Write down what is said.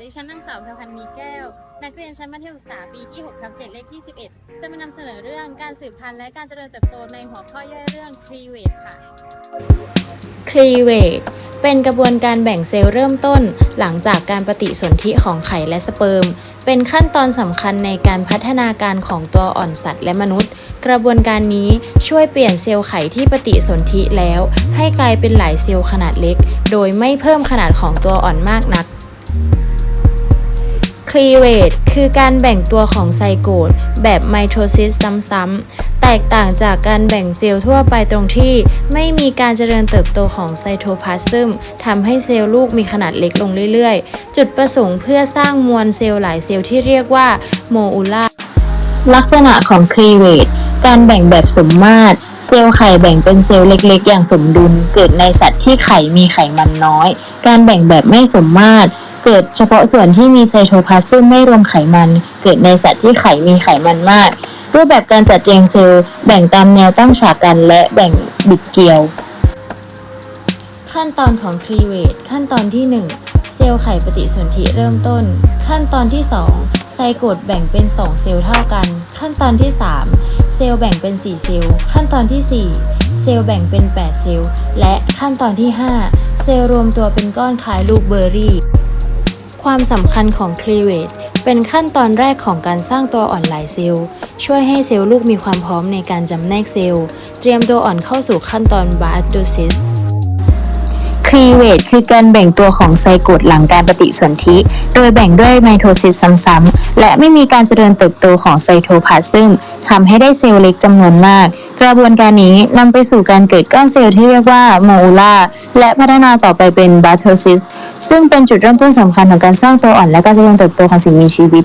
ดิฉันนางสาวแพรพันธ์มีแก้ว นักเรียนชั้นมัธยมศึกษาปีที่6ทับ7เลขที่ 11 จะมานำเสนอเรื่องการสืบพันธุ์และการเจริญเติบโตในหัวข้อย่อยเรื่อง cleavage ค่ะ cleavage เป็นกระบวนการแบ่งเซลล์เริ่มต้น หลังจากการปฏิสนธิของไข่และสเปิร์ม เป็นขั้นตอนสำคัญในการพัฒนาการของตัวอ่อนสัตว์และมนุษย์ กระบวนการนี้ช่วยเปลี่ยนเซลล์ไข่ที่ปฏิสนธิแล้ว ให้กลายเป็นหลายเซลล์ขนาดเล็ก โดยไม่เพิ่มขนาดของตัวอ่อนมากนัก cleavage คือการแบ่งตัวของไซโกตแบบไมโทซิสซ้ำๆ แตกต่างจากการแบ่งเซลล์ทั่วไปตรงที่ ไม่มีการเจริญเติบโตของไซโทพลาซึมทำให้เซลล์ลูกมีขนาดเล็กลงเรื่อยๆ จุดประสงค์เพื่อสร้างมวลเซลล์หลายเซลล์ที่เรียกว่าโมอูล่าลักษณะของ cleavage การแบ่งแบบสมมาตร เซลล์ไข่แบ่งเป็นเซลล์เล็ก ๆ อย่างสมดุล เกิดในสัตว์ที่ไข่มีไขมันน้อย การแบ่งแบบไม่สมมาตร เกิดเฉพาะส่วนที่มีไซโทพลาซึมไม่รวมไขมัน เกิดในสัตว์ที่ไขมีไขมันมาก รูปแบบการจัดเรียงเซลล์แบ่งตามแนวตั้งฉากกันและแบ่งบิดเกลียว ขั้นตอนของ cleavage ขั้นตอนที่ 1 เซลล์ไข่ปฏิสนธิเริ่มต้น ขั้นตอนที่ 2 ไซโกตแบ่งเป็น 2 เซลล์เท่ากัน ขั้นตอนที่ 3 เซลล์แบ่งเป็น 4 เซลล์ ขั้นตอนที่ 4 เซลล์แบ่งเป็น 8 เซลล์ และขั้นตอนที่ 5 เซลล์รวมตัวเป็นก้อนคล้ายลูกเบอร์รี่ ความสำคัญของ cleavage เป็นขั้นตอนแรกของการสร้างตัวอ่อนหลายเซลล์ ช่วยให้เซลล์ลูกมีความพร้อมในการจำแนกเซลล์ เตรียมตัวอ่อนเข้าสู่ขั้นตอน biosis cleavage คือการแบ่งตัวของไซโกตหลังการปฏิสนธิ โดยแบ่งด้วยไมโทซิสซ้ำๆและไม่มีการเจริญเติบโตของไซโทพลาซึมทำให้ได้เซลล์เล็กจำนวนมาก กระบวนการนี้นำไปสู่การเกิดก้อนเซลล์ที่เรียกว่าโมอูลาและพัฒนาต่อไปเป็นบาโทซิสซึ่งเป็นจุดเริ่มต้นสำคัญของการสร้างตัวอ่อนและการเจริญเติบโตของสิ่งมีชีวิต